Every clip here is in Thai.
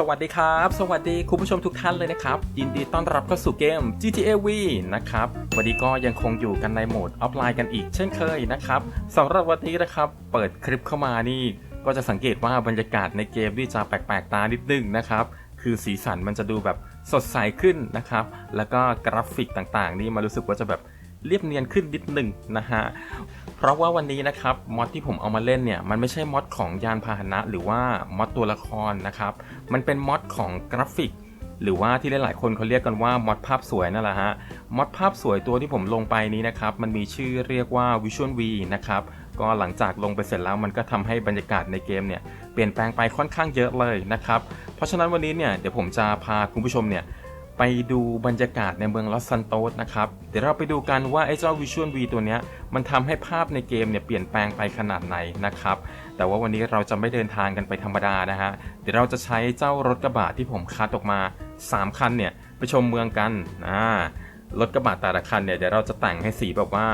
สวัสดีครับ สวัสดีคุณผู้ชมทุกท่านเลยนะครับ ยินดีต้อนรับเข้าสู่เกม GTA V นะครับ วันนี้ก็ยังคงอยู่กันในโหมดออฟไลน์กันอีกเช่นเคยนะครับสำหรับวันนี้นะครับเปิดคลิปเข้ามานี่ ก็จะสังเกตว่าบรรยากาศในเกมนี่จะแปลกๆตานิดนึงนะครับ คือสีสันมันจะดูแบบสดใสขึ้นนะครับ แล้วก็กราฟิกต่างๆ นี่มารู้สึกว่าจะแบบ เรียบเนียนขึ้นนิดนึงนะฮะเพราะว่าวันนี้นะครับมอดที่ผมเอามาเล่นเนี่ยมันไม่ใช่มอดของยานพาหนะหรือว่ามอดตัวละครนะครับมันเป็นมอดของกราฟิกหรือว่าที่หลายๆคนเขาเรียกกันว่ามอดภาพสวยนั่นแหละฮะมอดภาพสวยตัวที่ผมลงไปนี้นะครับมันมีชื่อเรียกว่า Visual V นะครับก็หลังจากลงไปเสร็จแล้วมันก็ทำให้บรรยากาศในเกมเนี่ยเปลี่ยนแปลงไปค่อนข้างเยอะเลยนะครับเพราะฉะนั้นวันนี้เนี่ยเดี๋ยวผมจะพาคุณผู้ชมเนี่ย ไปดูบรรยากาศในเมืองลอสซันโตสนะครับ เดี๋ยวเราไปดูกันว่าไอ้เจ้า Visual V ตัวเนี้ยมันทำให้ภาพในเกมเนี่ยเปลี่ยนแปลงไปขนาดไหนนะครับ แต่ว่าวันนี้เราจะไม่เดินทางกันไปธรรมดานะฮะ เดี๋ยวเราจะใช้เจ้ารถกระบะที่ผมคัดออกมา 3 คันเนี่ยไปชมเมืองกันอ่ารถกระบะแต่ละคันเนี่ยเดี๋ยวเราจะแต่งให้สีแบบว่า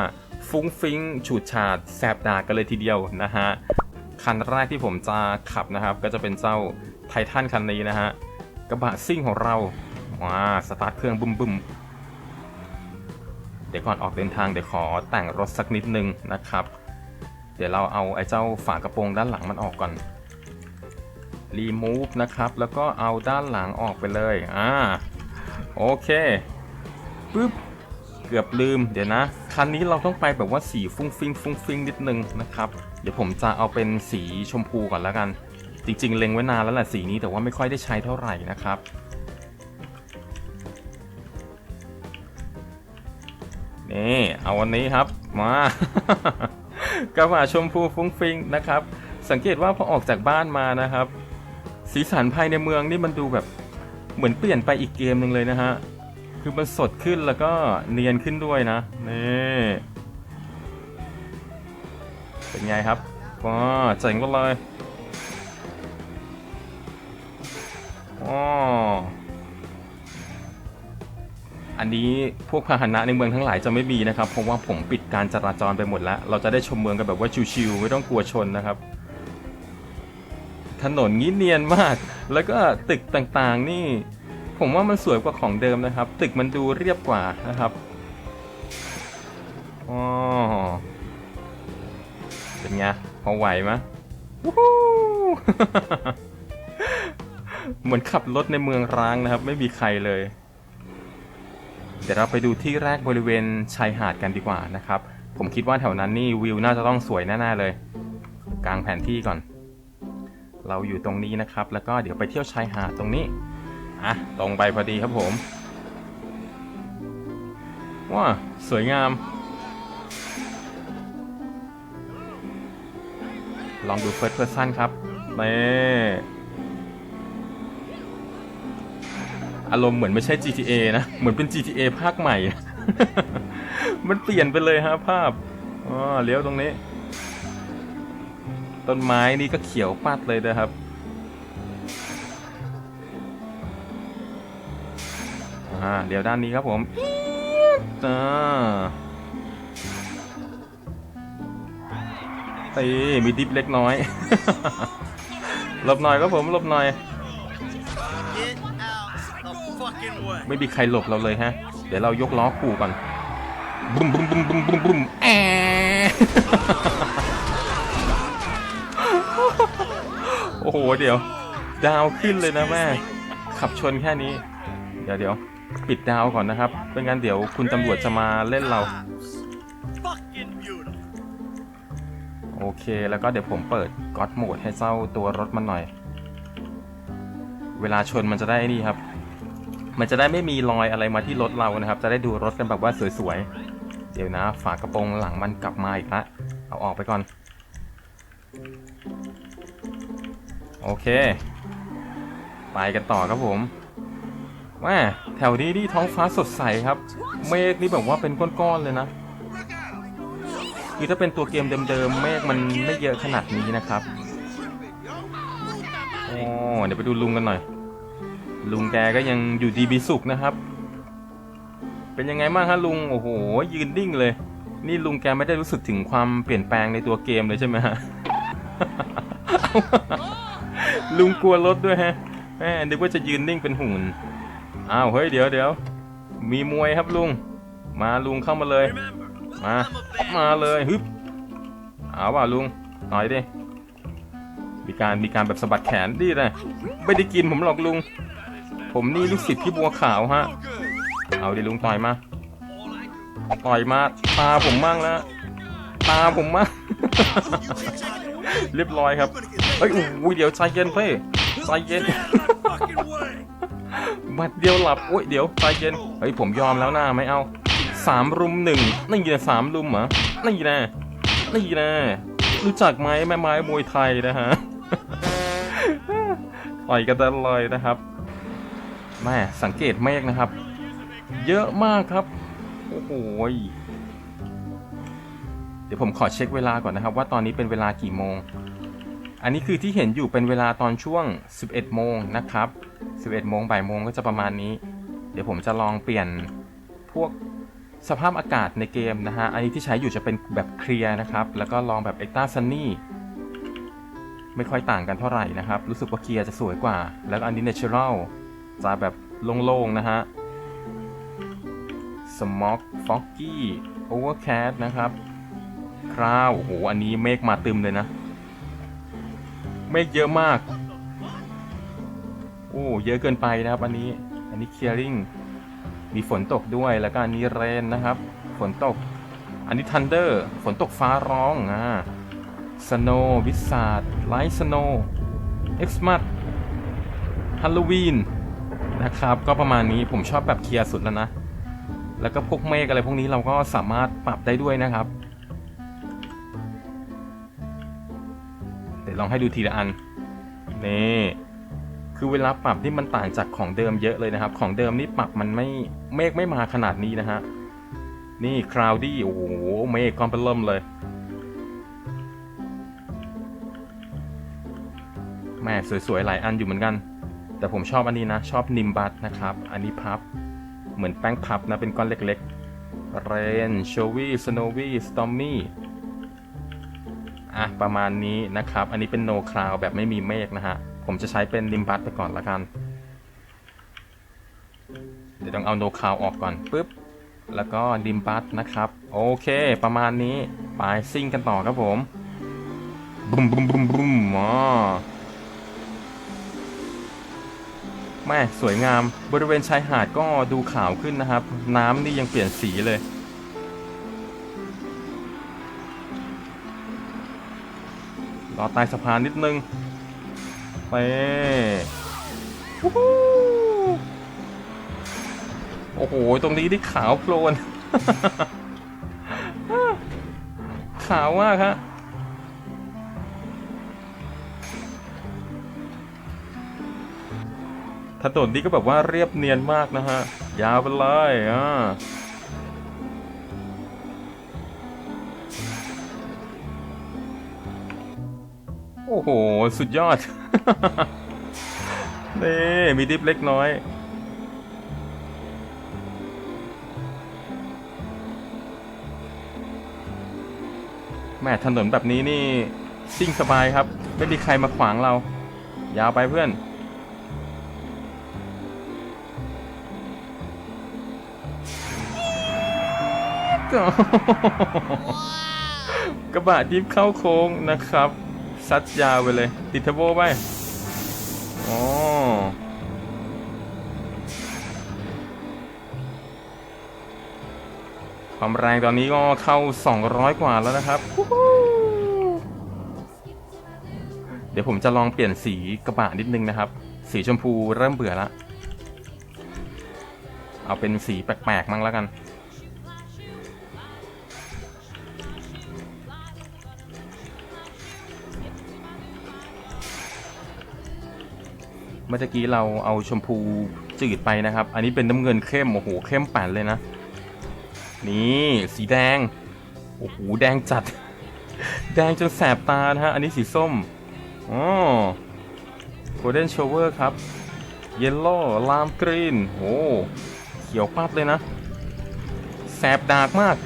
ฟุ้งฟิ้งฉูดฉาดแสบตากันเลยทีเดียวนะฮะ คันแรกที่ผมจะขับนะครับ ก็จะเป็นเจ้าไททันคันนี้นะฮะกระบะซิ่งของเรา ว้าสตาร์ทเครื่องบึ้มบึมเดี๋ยวก่อนออกเดินทางเดี๋ยวขอแต่งรถสักนิดนึงนะครับ เดี๋ยวเราเอาไอ้เจ้าฝากระโปรงด้านหลังมันออกก่อนรีมูฟนะครับ แล้วก็เอาด้านหลังออกไปเลยอ่าโอเคปึ๊บเกือบลืมเดี๋ยวนะ คันนี้เราต้องไปแบบว่าสีฟุ้งฟิ้งฟุ้งฟิ้งนิดนึงนะครับ เดี๋ยวผมจะเอาเป็นสีชมพูก่อนแล้วกัน จริง ๆ เล็งไว้นานแล้วแหละสีนี้แต่ว่าไม่ค่อยได้ใช้เท่าไหร่นะครับ นี่เอาวันนี้ครับมากระบะชมพูฟุ้งฟิงนะครับ สังเกตว่าพอออกจากบ้านมานะครับ สีสันภายในเมืองนี่มันดูแบบเหมือนเปลี่ยนไปอีกเกมหนึ่งเลยนะฮะคือมันสดขึ้นแล้วก็เนียนขึ้นด้วยนะนี่เป็นไงครับว้าเจ๋งก็เลยอ๋อ อันนี้พวกพาหนะในเมืองทั้งหลายจะไม่มีนะครับ เพราะว่าผมปิดการจราจรไปหมดแล้ว เราจะได้ชมเมืองกันแบบว่าชิวๆไม่ต้องกลัวชนนะครับ ถนนงี้เนียนมาก แล้วก็ตึกต่างๆนี่ ผมว่ามันสวยกว่าของเดิมนะครับ ตึกมันดูเรียบกว่านะครับอ๋อเป็นไงพอไหวไหมวู้เหมือนขับรถในเมืองร้างนะครับ ไม่มีใครเลย เดี๋ยวเราไปดูที่แรกบริเวณชายหาดกันดีกว่านะครับ ผมคิดว่าแถวนั้นนี่วิวน่าจะต้องสวยแน่ๆเลย กลางแผนที่ก่อน เราอยู่ตรงนี้นะครับ แล้วก็เดี๋ยวไปเที่ยวชายหาดตรงนี้อะตรงไปพอดีครับผมว้าสวยงาม ลองดูเฟิร์สเพ s ร์ซันครับนี่ อารมณ์เหมือนไม่ใช่ GTA นะ เหมือนเป็น GTA ภาคใหม่ มันเปลี่ยนไปเลยฮะภาพอ๋อเลี้ยวตรงนี้ ต้นไม้นี่ก็เขียวปัดเลยนะครับอ่าเดี๋ยวด้านนี้ครับผมอ่าตีมีดิฟเล็กน้อย หลบหน่อยครับผมหลบหน่อย ไม่มีใครหลบเราเลยฮะ เดี๋ยวเรายกล้อขู่ก่อนบุ้มบุ้มบุ้มบุ้มบุ้มบุ้มแอะโอ้โห เดี๋ยว ดาวขึ้นเลยนะแม่ ขับชนแค่นี้ เดี๋ยวเดี๋ยวปิดดาวก่อนนะครับไม่งั้นเดี๋ยวคุณตำรวจจะมาเล่นเรา Fucking beautiful. โอเค แล้วก็เดี๋ยวผมเปิดก็อดโหมดให้เจ้าตัวรถมันหน่อย เวลาชนมันจะได้นี่ครับ มันจะได้ไม่มีรอยอะไรมาที่รถเรานะครับ จะได้ดูรถกันแบบว่าสวยๆ เดี๋ยวนะ ฝากระโปรงหลังมันกลับมาอีกละเอาออกไปก่อน โอเค ไปกันต่อครับผมแม่แถวนี้นี่ท้องฟ้าสดใสครับ เมฆนี่แบบว่าเป็นก้อนๆเลยนะ คือถ้าเป็นตัวเกมเดิมๆ เมฆมันไม่เยอะขนาดนี้นะครับ โอ้ เดี๋ยวไปดูลุงกันหน่อย ลุงแกก็ยังอยู่ดีมีสุขนะครับ เป็นยังไงบ้างฮะลุงโอ้โห ยืนนิ่งเลย นี่ลุงแกไม่ได้รู้สึกถึงความเปลี่ยนแปลงในตัวเกมเลยใช่ไหมฮะลุงกลัวรถด้วยฮะแม่นึกว่าจะยืนนิ่งเป็นหุ่นอ้าวเฮ้ยเดี๋ยวเดี๋ยวมีมวยครับลุง มาลุงเข้ามาเลย มามาเลยฮึบเอาว่าลุงหน่อยดิมีการมีการแบบสะบัดแขนดีเลยไม่ได้กินผมหรอกลุง ผมนี่ลูกศิษย์พี่บัวขาวฮะ เอาดิลุงต่อยมา ต่อยมา ตาผมมั่งแล้ว ตาผมมั่ง เรียบร้อยครับ เฮ้ยอุ้ยเดี๋ยวใจเย็นเพ่ใจเย็น fucking way. บัดเดียวหลับโอ้ยเดี๋ยวใจเย็น เฮ้ยผมยอมแล้วนะไม่เอาสามรุมหนึ่งนี่นะสามรุมเหรอนี่นะนี่นะรู้จักไหมแม่ไม้มวยไทยนะฮะต่อยกันตลอดนะครับ แม่สังเกตเมฆนะครับ เยอะมากครับ โอ้โหเดี๋ยวผมขอเช็คเวลาก่อนนะครับ ว่าตอนนี้เป็นเวลากี่โมง อันนี้คือที่เห็นอยู่เป็นเวลาตอนช่วง 11 โมงนะครับ 11 โมงบ่ายโมงก็จะประมาณนี้ เดี๋ยวผมจะลองเปลี่ยนพวกสภาพอากาศในเกมนะฮะ อันนี้ที่ใช้อยู่จะเป็นแบบเคลียร์นะครับ แล้วก็ลองแบบเอ็กตาซันนี่ไม่ค่อยต่างกันเท่าไหร่นะครับ รู้สึกว่าเคลียร์จะสวยกว่า แล้วอันนี้เนเชอรัล จะแบบโล่งๆนะฮะสมอกฟอกกี้โอเวอร์แคสนะครับ คราว โอ้โห อันนี้เมฆมาตึมเลยนะ เมฆเยอะมาก โอ้ เยอะเกินไปนะครับ อันนี้ อันนี้เคลียร์ริงมีฝนตกด้วย แล้วก็อันนี้เรนนะครับ ฝนตก อันนี้ทันเดอร์ฝนตกฟ้าร้อง อ่าสโนวิสาดไลท์สโนเอ็กซ์มัดฮัลโลวีน นะครับ ก็ประมาณนี้ผมชอบแบบเคลียร์สุดแล้วนะ แล้วก็พวกเมฆอะไรพวกนี้เราก็สามารถปรับได้ด้วยนะครับ เดี๋ยวลองให้ดูทีละอัน นี่คือเวลาปรับนี่มันต่างจากของเดิมเยอะเลยนะครับ ของเดิมนี่ปรับมันไม่เมฆไม่มาขนาดนี้นะฮะ นี่คราวดี้โอ้โหเมฆก้อนเป็นเริ่มเลยแม่สวยๆหลายอันอยู่เหมือนกัน แต่ผมชอบอันนี้นะ ชอบนิมบัตนะครับ อันนี้พับ เหมือนแป้งพับนะ เป็นก้อนเล็กๆ เรนโชวี่สโนวี่สตอมมี่อะ ประมาณนี้นะครับ อันนี้เป็น no cloud แบบไม่มีเมฆนะฮะ ผมจะใช้เป็นนิมบัตไปก่อนละกัน เดี๋ยวต้องเอา no cloud ออกก่อนปุ๊บ แล้วก็นิมบัตนะครับ โอเค ประมาณนี้ ไปซิ่งกันต่อครับผมบุมบุมบุมบุมอ๋อ แม่สวยงามบริเวณชายหาดก็ดูขาวขึ้นนะครับ น้ำนี่ยังเปลี่ยนสีเลย รอใต้สะพานนิดนึงไปโอ้โห ตรงนี้ที่ขาวโพลน ขาวมากฮะ ถนนนี้ก็แบบว่าเรียบเนียนมากนะฮะ ยาวไปเลยอ่าโอ้โห สุดยอด นี่ มีดิฟเล็กน้อย แม่ถนนแบบนี้นี่ ซิ่งสบายครับ ไม่มีใครมาขวางเรา ยาวไปเพื่อน กระบะดิฟเข้าโค้งนะครับ ซัดยาวไปเลย ติดเทอร์โบไปอ๋อความแรงตอนนี้ก็เข้า 200 กว่าแล้วนะครับ เดี๋ยวผมจะลองเปลี่ยนสีกระบะนิดนึงนะครับ สีชมพูเริ่มเบื่อละ เอาเป็นสีแปลกๆมั้งแล้วกัน มื่อกี้เราเอาชมพูจืดไปนะครับ อันนี้เป็นน้ำเงินเข้มโอ้โหเข้มปั่นเลยนะ นี่สีแดงโอ้โหแดงจัด แดงจนแสบตานะฮะอันนี้สีส้มอ๋อ Golden Shower ครับ Yellow ลามกรีนโอ้เขียวปัดเลยนะ แสบดากมาก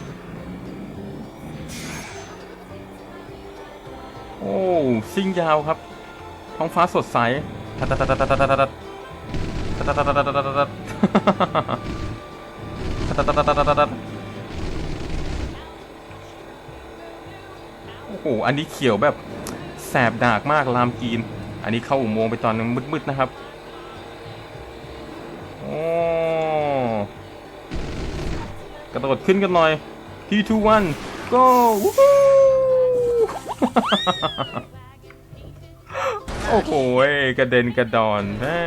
โอ้ซิ่งยาวครับท้องฟ้าสดใส ตัดตัดตัดตัดตัดตัดโอ้โห อันนี้เขียวแบบแสบดากมากลามกีน อันนี้เข้าอุโมงค์ไปตอนนึงมืดๆนะครับ โอ้กระโดดขึ้นกันหน่อย3 2 1 go วู้ฮู้ โอ้โหกระเด็นกระดอนแม่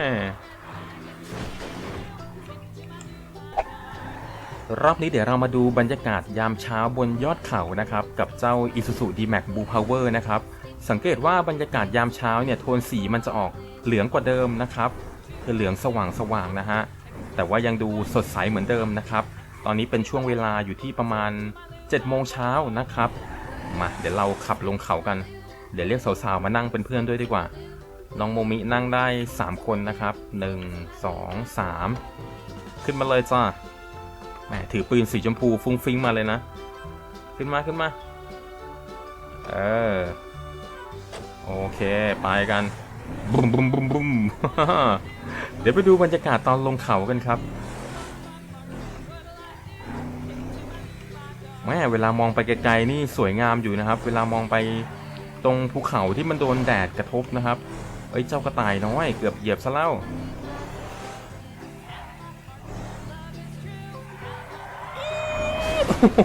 รอบนี้เดี๋ยวเรามาดูบรรยากาศยามเช้าบนยอดเขานะครับ กับเจ้า Isuzu D-Max Blue Power นะครับ สังเกตว่าบรรยากาศยามเช้าเนี่ยโทนสีมันจะออกเหลืองกว่าเดิมนะครับคือเหลืองสว่างสว่างๆนะฮะ แต่ว่ายังดูสดใสเหมือนเดิมนะครับ ตอนนี้เป็นช่วงเวลาอยู่ที่ประมาณ7โมงเช้านะครับ มาเดี๋ยวเราขับลงเขากัน เดี๋ยวเรียกสาวๆมานั่งเป็นเพื่อนด้วยดีกว่า น้องโมมินั่งได้ 3 คนนะครับ 1 2 3 ขึ้นมาเลยจ้าแหมถือปืนสีชมพูฟุ้งฟิ้งมาเลยนะ ขึ้นมาขึ้นมา เออ โอเค ไปกันบุ้มบุ้มบุ้มบุ้มเดี๋ยวไปดูบรรยากาศตอนลงเขากันครับแม่เวลามองไปไกลๆนี่สวยงามอยู่นะครับ เวลามองไปตรงภูเขาที่มันโดนแดดกระทบนะครับ เอ้ยเจ้ากระต่ายน้อยเกือบเหยียบซะแล้ว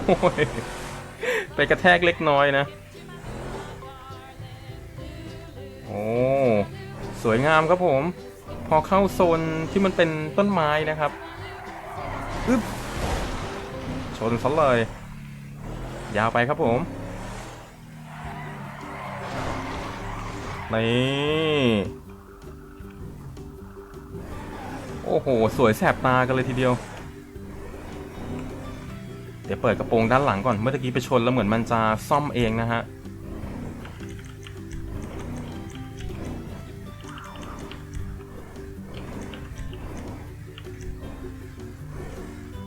โอ้ยไปกระแทกเล็กน้อยนะ โอ้ สวยงามครับผม พอเข้าโซนที่มันเป็นต้นไม้นะครับอึ๊บชนซะเลย ยาวไปครับผม นี่โอ้โห สวยแสบตากันเลยทีเดียว เดี๋ยวเปิดกระโปรงด้านหลังก่อน เมื่อกี้ไปชนแล้วเหมือนมันจะซ่อมเองนะฮะ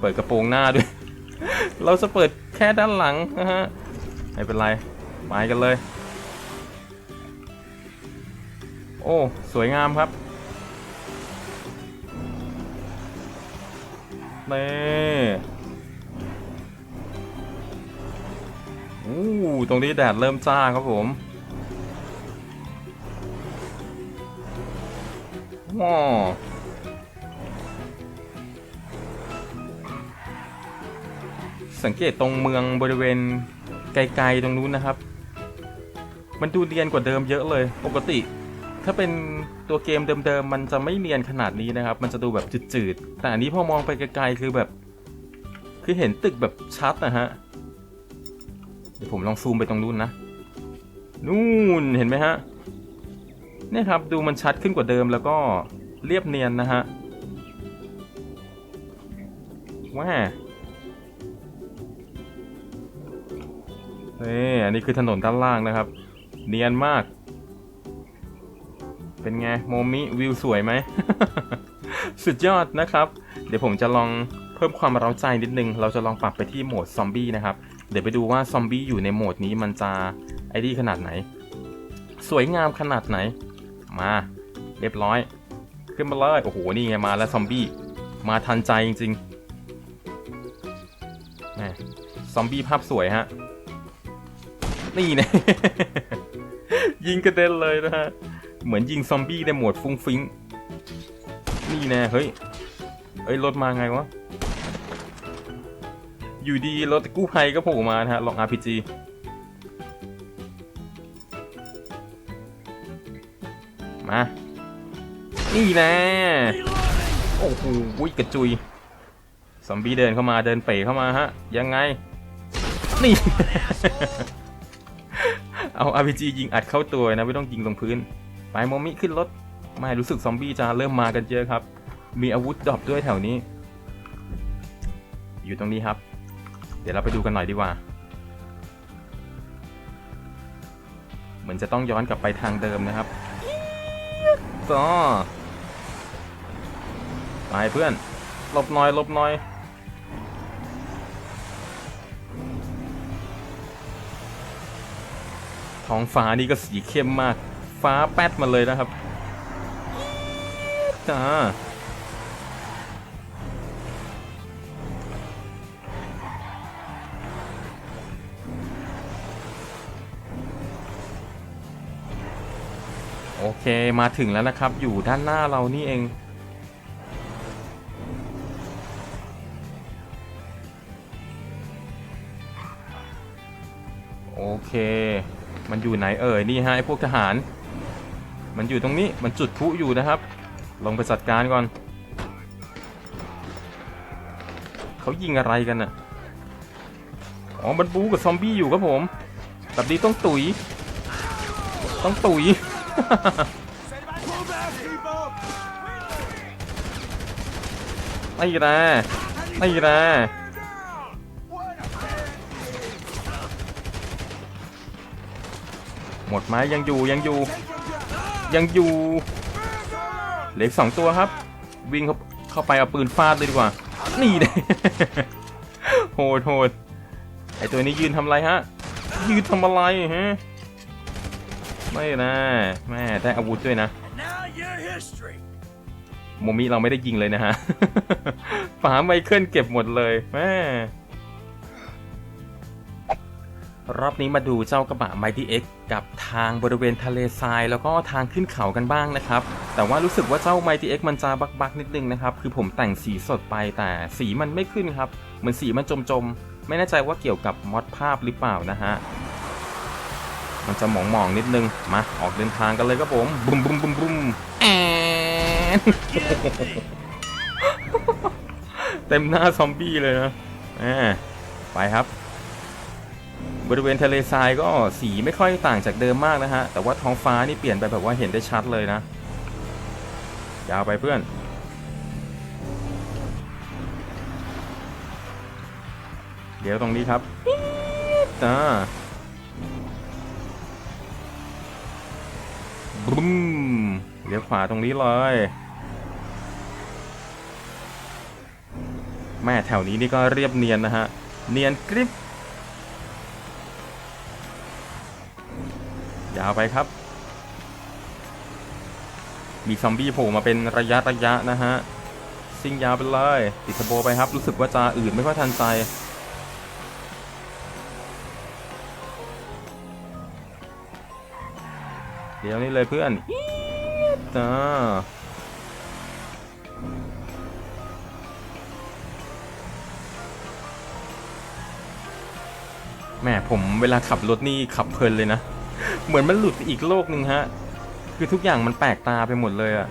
เปิดกระโปรงหน้าด้วย เราจะเปิดแค่ด้านหลังนะฮะ ไม่เป็นไร ไปกันเลย อ้ สวยงามครับนี่โอ้ตรงนี้แดดเริ่มจ้าครับผมว้าสังเกตตรงเมืองบริเวณไกลๆตรงนู้นนะครับ มันดูเนียนกว่าเดิมเยอะเลย ปกติ ถ้าเป็นตัวเกมเดิมๆ มันจะไม่เนียนขนาดนี้นะครับ มันจะดูแบบจืดๆ แต่อันนี้พอมองไปไกลๆ คือแบบ คือเห็นตึกแบบชัดนะฮะ เดี๋ยวผมลองซูมไปตรงนู้นนะ นู่นเห็นไหมฮะ เนี่ยครับดูมันชัดขึ้นกว่าเดิมแล้วก็เรียบเนียนนะฮะ ว้านี่อันนี้คือถนนด้านล่างนะครับ เนียนมาก เป็นไงโมมิวิวสวยไหม สุดยอดนะครับ เดี๋ยวผมจะลองเพิ่มความเร้าใจนิดนึง เราจะลองปรับไปที่โหมดซอมบี้นะครับ เดี๋ยวไปดูว่าซอมบี้อยู่ในโหมดนี้มันจะไอ้ดีขนาดไหน สวยงามขนาดไหน มา เรียบร้อย ขึ้นมาเลย โอ้โห นี่ไงมาแล้วซอมบี้ มาทันใจจริงๆซอมบี้ภาพสวยฮะ นี่นะ ยิงกระเด็นเลยนะฮะ เหมือนยิงซอมบี้ในโหมดฟุ้งฟิ้งนี่แน่เฮ้ยเฮ้ยรถมาไงวะ อยู่ดีรถกู้ภัยก็โผล่มานะฮะลอง RPG มา นี่แน่โอ้โหกระจุยซอมบี้เดินเข้ามาเดินเป๋เข้ามาฮะ ยังไง นี่ เอา RPG ยิงอัดเข้าตัวนะ ไม่ต้องยิงลงพื้น ไปโมมิขึ้นรถ ไม่รู้สึกซอมบี้จะเริ่มมากันเยอะครับ มีอาวุธดรอปด้วยแถวนี้ อยู่ตรงนี้ครับ เดี๋ยวเราไปดูกันหน่อยดีกว่า เหมือนจะต้องย้อนกลับไปทางเดิมนะครับก็ไปเพื่อนหลบหน่อยหลบหน่อยท้องฟ้านี่ก็สีเข้มมาก ฟ้าแป๊ดมาเลยนะครับจ้าโอเคมาถึงแล้วนะครับ อยู่ด้านหน้าเรานี่เองโอเค มันอยู่ไหนเอ่ย นี่ฮะไอพวกทหาร มันอยู่ตรงนี้ มันจุดพลุอยู่นะครับ ลงไปจัดการก่อน เขายิงอะไรกันน่ะ อ๋อ มันบูกับซอมบี้อยู่ครับผม แบบนี้ต้องตุย ต้องตุย ไอ้แร่ไอ้แร่หมดไหมยังอยู่ยังอยู่ ยังอยู่เหลืออกสองตัวครับ วิ่งเข้าเข้าไปเอาปืนฟาดเลยดีกว่า นี่เลยโหดโหดไอตัวนี้ยืนทำอะไรฮะ ยืนทำอะไรฮะไม่นะแม่ได้อาวุธด้วยนะโมมิเราไม่ได้ยิงเลยนะฮะป๋าไมเคิลเก็บหมดเลยแม่ รอบนี้มาดูเจ้ากระบะ Mighty X กับทางบริเวณทะเลทราย แล้วก็ทางขึ้นเขากันบ้างนะครับ แต่ว่ารู้สึกว่าเจ้า Mighty X มันจะบักๆนิดนึงนะครับ คือผมแต่งสีสดไปแต่สีมันไม่ขึ้นครับ เหมือนสีมันจมๆไม่แน่ใจว่าเกี่ยวกับมอดภาพหรือเปล่านะฮะ มันจะหมองๆนิดนึง มา ออกเดินทางกันเลยครับผมบุ้มบุ้มบุ้มบุ้มแอนเต็มหน้าซอมบี้เลยนะอ่าไปครับ บริเวณทะเลทรายก็สีไม่ค่อยต่างจากเดิมมากนะฮะ แต่ว่าท้องฟ้านี่เปลี่ยนไปแบบว่าเห็นได้ชัดเลยนะยาวไปเพื่อน เดี๋ยวตรงนี้ครับอ่าบึ้มเลี้ยวขวาตรงนี้เลยแม่แถวนี้นี่ก็เรียบเนียนนะฮะ เนียนกริบาไปครับ มีซอมบี้โผล่มาเป็นระยะระยะนะฮะซิ่งยาวไปเลยติดทโบไปครับ รู้สึกว่าจะอื่นไม่ค่อยทันใจเดี๋ยวนี้เลยเพื่อนอี๊ดจ้าแม่ผมเวลาขับรถนี่ขับเพลินเลยนะ เหมือนมันหลุดไปอีกโลกหนึ่งฮะ คือทุกอย่างมันแปลกตาไปหมดเลยอะ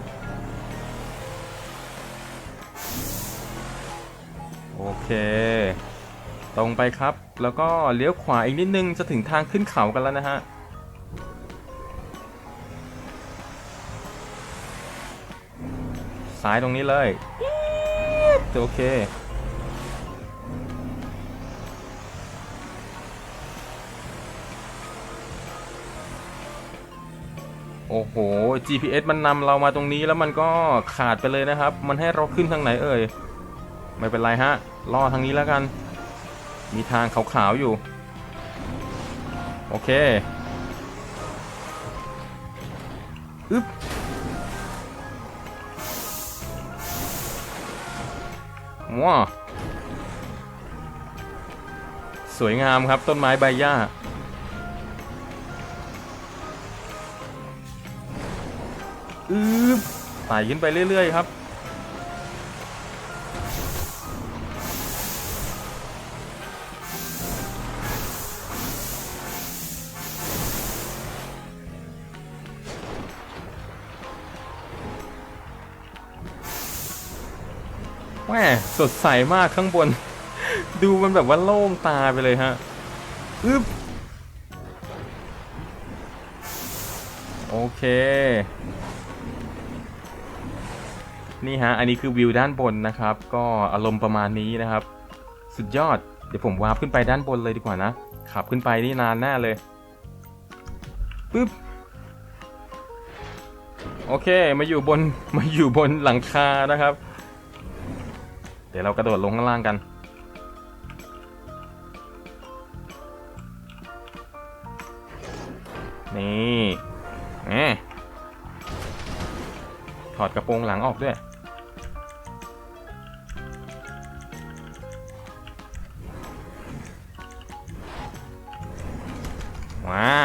โอเค ตรงไปครับ แล้วก็เลี้ยวขวาอีกนิดนึงจะถึงทางขึ้นเขากันแล้วนะฮะซ้ายตรงนี้เลย โอเค โอ้โห GPS มันนำเรามาตรงนี้แล้วมันก็ขาดไปเลยนะครับ มันให้เราขึ้นทางไหนเอ่ย ไม่เป็นไรฮะรอทางนี้แล้วกัน มีทางขาวๆอยู่ โอเคอึ๊บว้าสวยงามครับต้นไม้ใบหญ้า อืบไต่ขึ้นไปเรื่อย ๆ ครับ แหม่สดใสมากข้างบน ดูมันแบบว่าโล่งตาไปเลยฮะอึบโอเค นี่ฮะ อันนี้คือวิวด้านบนนะครับ ก็อารมณ์ประมาณนี้นะครับ สุดยอด เดี๋ยวผมวาร์ปขึ้นไปด้านบนเลยดีกว่านะ ขับขึ้นไปนี่นานแน่เลย ปึ๊บ โอเค มาอยู่บน มาอยู่บนหลังคานะครับ เดี๋ยวเรากระโดดลงข้างล่างกัน นี่แหมถอดกระโปรงหลังออกด้วย มา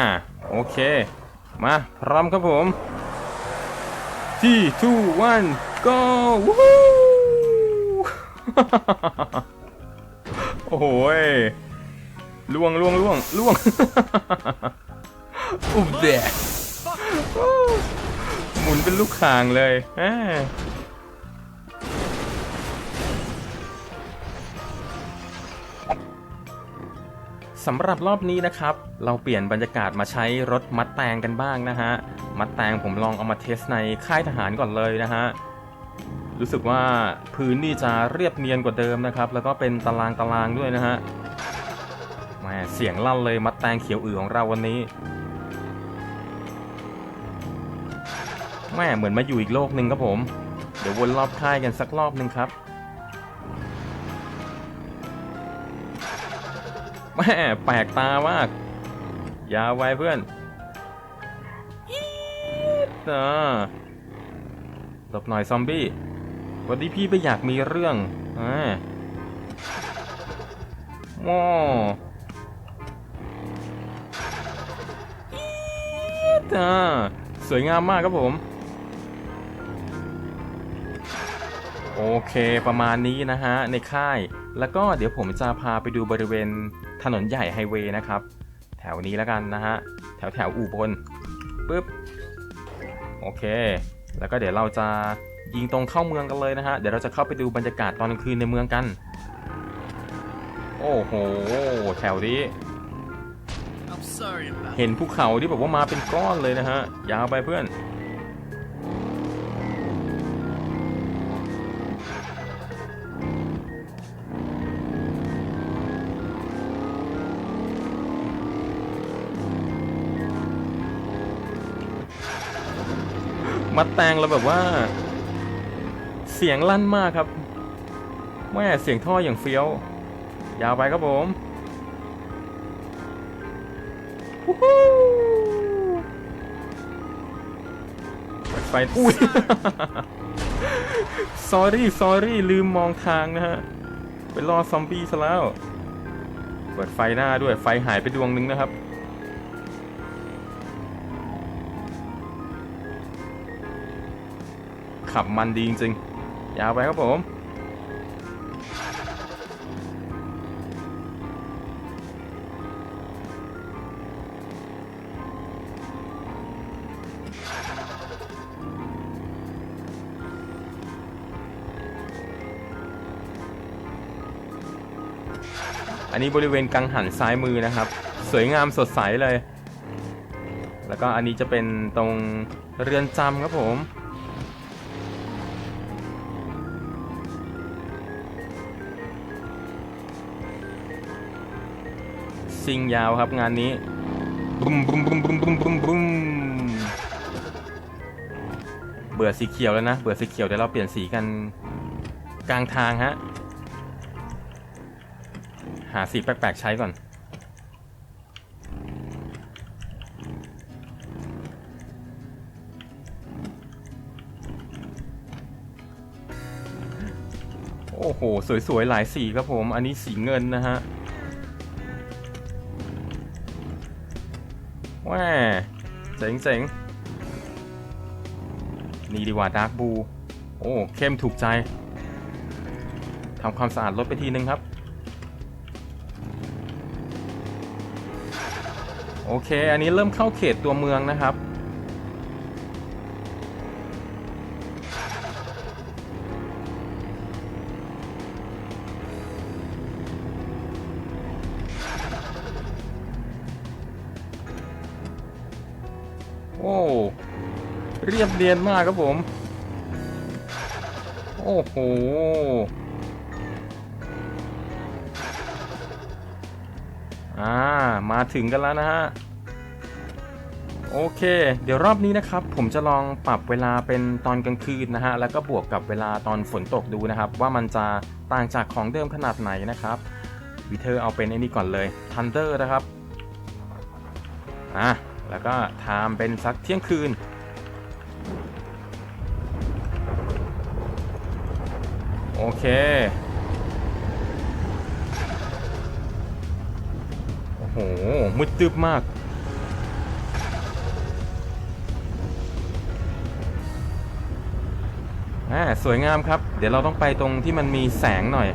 โอเค มาพร้อมครับผมที่ two one go วู้โอ้โหยล่วงล่วงล่วงล่วงอุบแดดหมุนเป็นลูกข่างเลยแสำหรับรอบนี้นะครับ เราเปลี่ยนบรรยากาศมาใช้รถมัดแตงกันบ้างนะฮะ มัดแตงผมลองเอามาเทสในค่ายทหารก่อนเลยนะฮะ รู้สึกว่าพื้นนี่จะเรียบเนียนกว่าเดิมนะครับ แล้วก็เป็นตารางตารางด้วยนะฮะแหมเสียงลั่นเลยมัดแตงเขียวอือของเราวันนี้แม่เหมือนมาอยู่อีกโลกหนึ่งครับผม เดี๋ยววนรอบค่ายกันสักรอบหนึ่งครับ แม่แปลกตามาก ยาวไว้เพื่อนอ่าหลบหน่อยซอมบี้วันนี้พี่ไม่อยากมีเรื่องอ่าโม่อี๊ดอ่าสวยงามมากครับผม โอเคประมาณนี้นะฮะ ในค่าย แล้วก็เดี๋ยวผมจะพาไปดูบริเวณ ถนนใหญ่ไฮเวย์นะครับ แถวนี้แล้วกันนะฮะ แถวแถวอู่บนปึ๊บ โอเค แล้วก็เดี๋ยวเราจะยิงตรงเข้าเมืองกันเลยนะฮะ เดี๋ยวเราจะเข้าไปดูบรรยากาศตอนกลางคืนในเมืองกัน โอ้โห แถวนี้ I'm sorry about เห็นภูเขาที่แบบว่ามาเป็นก้อนเลยนะฮะ ยาวไปเพื่อน แตงเราแบบว่า เสียงลั่นมากครับแม่เสียงท่ออย่างเฟี้ยว ยาวไปครับผมวู้ฮู้เปิดไฟอุ้ย sorry sorry ลืมมองทางนะฮะ ไปรอซอมบี้ซะแล้ว เปิดไฟหน้าด้วย ไฟหายไปดวงนึงนะครับ ขับมันดีจริงๆยาวไปครับผม อันนี้บริเวณกังหันซ้ายมือนะครับ สวยงามสดใสเลย แล้วก็อันนี้จะเป็นตรงเรือนจำครับผม ซิงยาวครับงานนี้บุ้มบุ้มบุ้มบุ้มบุ้มบุ้มบุ้มเบื่อสีเขียวแล้วนะ เบื่อสีเขียวเดี๋ยวเราเปลี่ยนสีกันกลางทางฮะ หาสีแปลกๆใช้ก่อน โอ้โห สวยๆ หลายสีครับผม อันนี้สีเงินนะฮะ ว้าเจ๋งเจ๋งนี่ดีกว่าดาร์กบู โอ้ เข้มถูกใจ ทำความสะอาดรถไปทีนึงครับ โอเค อันนี้เริ่มเข้าเขตตัวเมืองนะครับ โอ้เรียบเรียนมากครับผม โอ้โหอ่ามาถึงกันแล้วนะฮะโอเค เดี๋ยวรอบนี้นะครับ ผมจะลองปรับเวลาเป็นตอนกลางคืนนะฮะ แล้วก็บวกกับเวลาตอนฝนตกดูนะครับ ว่ามันจะต่างจากของเดิมขนาดไหนนะครับวิเทอร์เอาเป็นไอ้นี่ก่อนเลย Thunder นะครับ อะ แล้วก็ไทม์เป็นสักเที่ยงคืน โอเค โอ้โห มืดตึบมากอ่าสวยงามครับ เดี๋ยวเราต้องไปตรงที่มันมีแสงหน่อย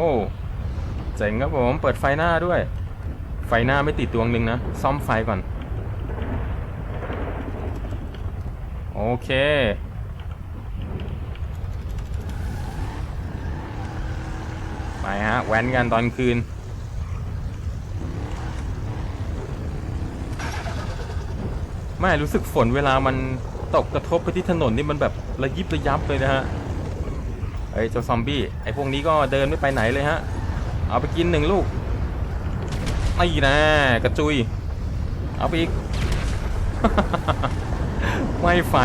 อ้เจ๋งครับผมเปิดไฟหน้าด้วย ไฟหน้าไม่ติดดวงหนึ่งนะ ซ่อมไฟก่อน โอเค ไปฮะ แว้นกันตอนคืนไม่รู้สึกฝนเวลามันตกกระทบไปที่ถนนนี่มันแบบระยิบระยับเลยนะฮะ ไอ้เจ้าซอมบี้ไอ้พวกนี้ก็เดินไม่ไปไหนเลยฮะ เอาไปกินหนึ่งลูกไอ้นะกระจุย เอาไปอีก ไม่ไฟ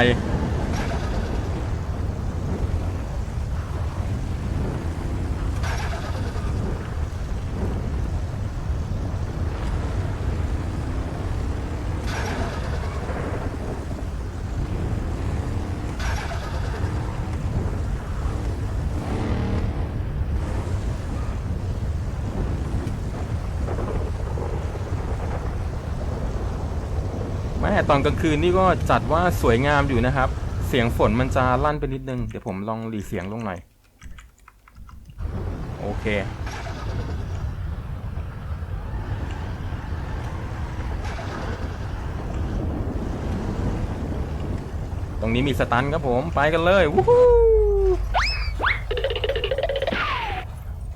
ตอนกลางคืนนี่ก็จัดว่าสวยงามอยู่นะครับ เสียงฝนมันจะลั่นไปนิดนึง เดี๋ยวผมลองหลีเสียงลงหน่อย โอเค ตรงนี้มีสตันครับผม ไปกันเลย วู้ฮู้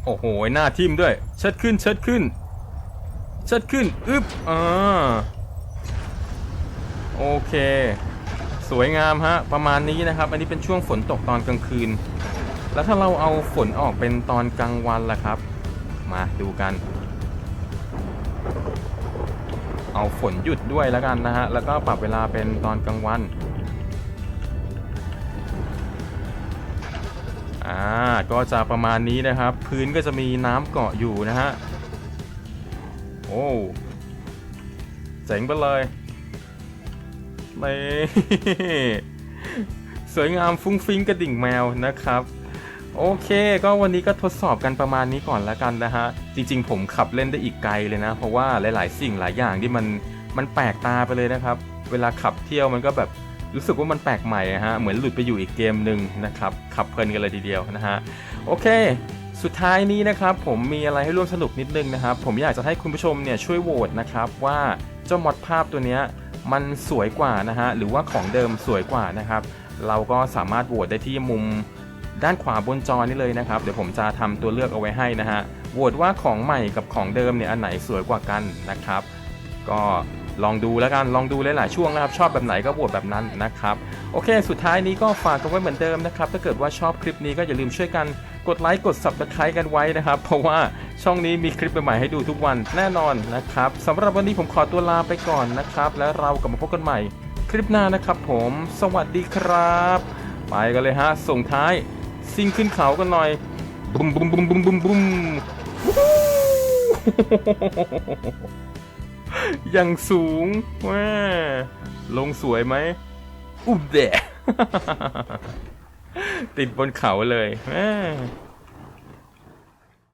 โอ้โห หน้าทิมด้วย เชิดขึ้น เชิดขึ้น เชิดขึ้น อึ๊บอ่า โอเค สวยงามฮะ ประมาณนี้นะครับ อันนี้เป็นช่วงฝนตกตอนกลางคืน แล้วถ้าเราเอาฝนออกเป็นตอนกลางวันล่ะครับ มาดูกัน เอาฝนหยุดด้วยแล้วกันนะฮะ แล้วก็ปรับเวลาเป็นตอนกลางวัน อ่า ก็จะประมาณนี้นะครับ พื้นก็จะมีน้ำเกาะอยู่นะฮะ โอ้ เจ๋งไปเลย นี่สวยงามฟุ้งฟิ้งกระดิ่งแมวนะครับโอเค ก็วันนี้ก็ทดสอบกันประมาณนี้ก่อนแล้วกันนะฮะ จริง ๆ ผมขับเล่นได้อีกไกลเลยนะ เพราะว่าหลาย ๆ สิ่งหลายอย่างที่มันมันแปลกตาไปเลยนะครับ เวลาขับเที่ยวมันก็แบบรู้สึกว่ามันแปลกใหม่อะฮะ เหมือนหลุดไปอยู่อีกเกมหนึ่งนะครับ ขับเพลินกันเลยทีเดียวนะฮะ โอเค สุดท้ายนี้นะครับ ผมมีอะไรให้ร่วมสนุกนิดนึงนะครับ ผมอยากจะให้คุณผู้ชมเนี่ยช่วยโหวตนะครับว่าเจ้ามอดภาพตัวเนี้ย มันสวยกว่านะฮะหรือว่าของเดิมสวยกว่านะครับ เราก็สามารถโหวตได้ที่มุมด้านขวาบนจอนี้เลยนะครับ เดี๋ยวผมจะทำตัวเลือกเอาไว้ให้นะฮะโหวตว่าของใหม่กับของเดิมเนี่ยอันไหนสวยกว่ากันนะครับ ก็ลองดูแล้วกันลองดูหลายๆช่วงนะครับ ชอบแบบไหนก็โหวตแบบนั้นนะครับ โอเค สุดท้ายนี้ก็ฝากกันไว้เหมือนเดิมนะครับ ถ้าเกิดว่าชอบคลิปนี้ก็อย่าลืมช่วยกัน กดไลค์กด subscribe กันไว้นะครับ เพราะว่าช่องนี้มีคลิปใหม่ให้ดูทุกวันแน่นอนนะครับสำหรับวันนี้ผมขอตัวลาไปก่อนนะครับ แล้วเรากลับมาพบกันใหม่ คลิปหน้านะครับผม สวัสดีครับ ไปกันเลยฮะส่งท้ายซิงขึ้นเขากันหน่อยบุ้มบุ้มบุ้มบุ้มบุ้มบุ้มยังสูงแม่ลงสวยไหมอุบเดะ ติดบนเขาเลยแม่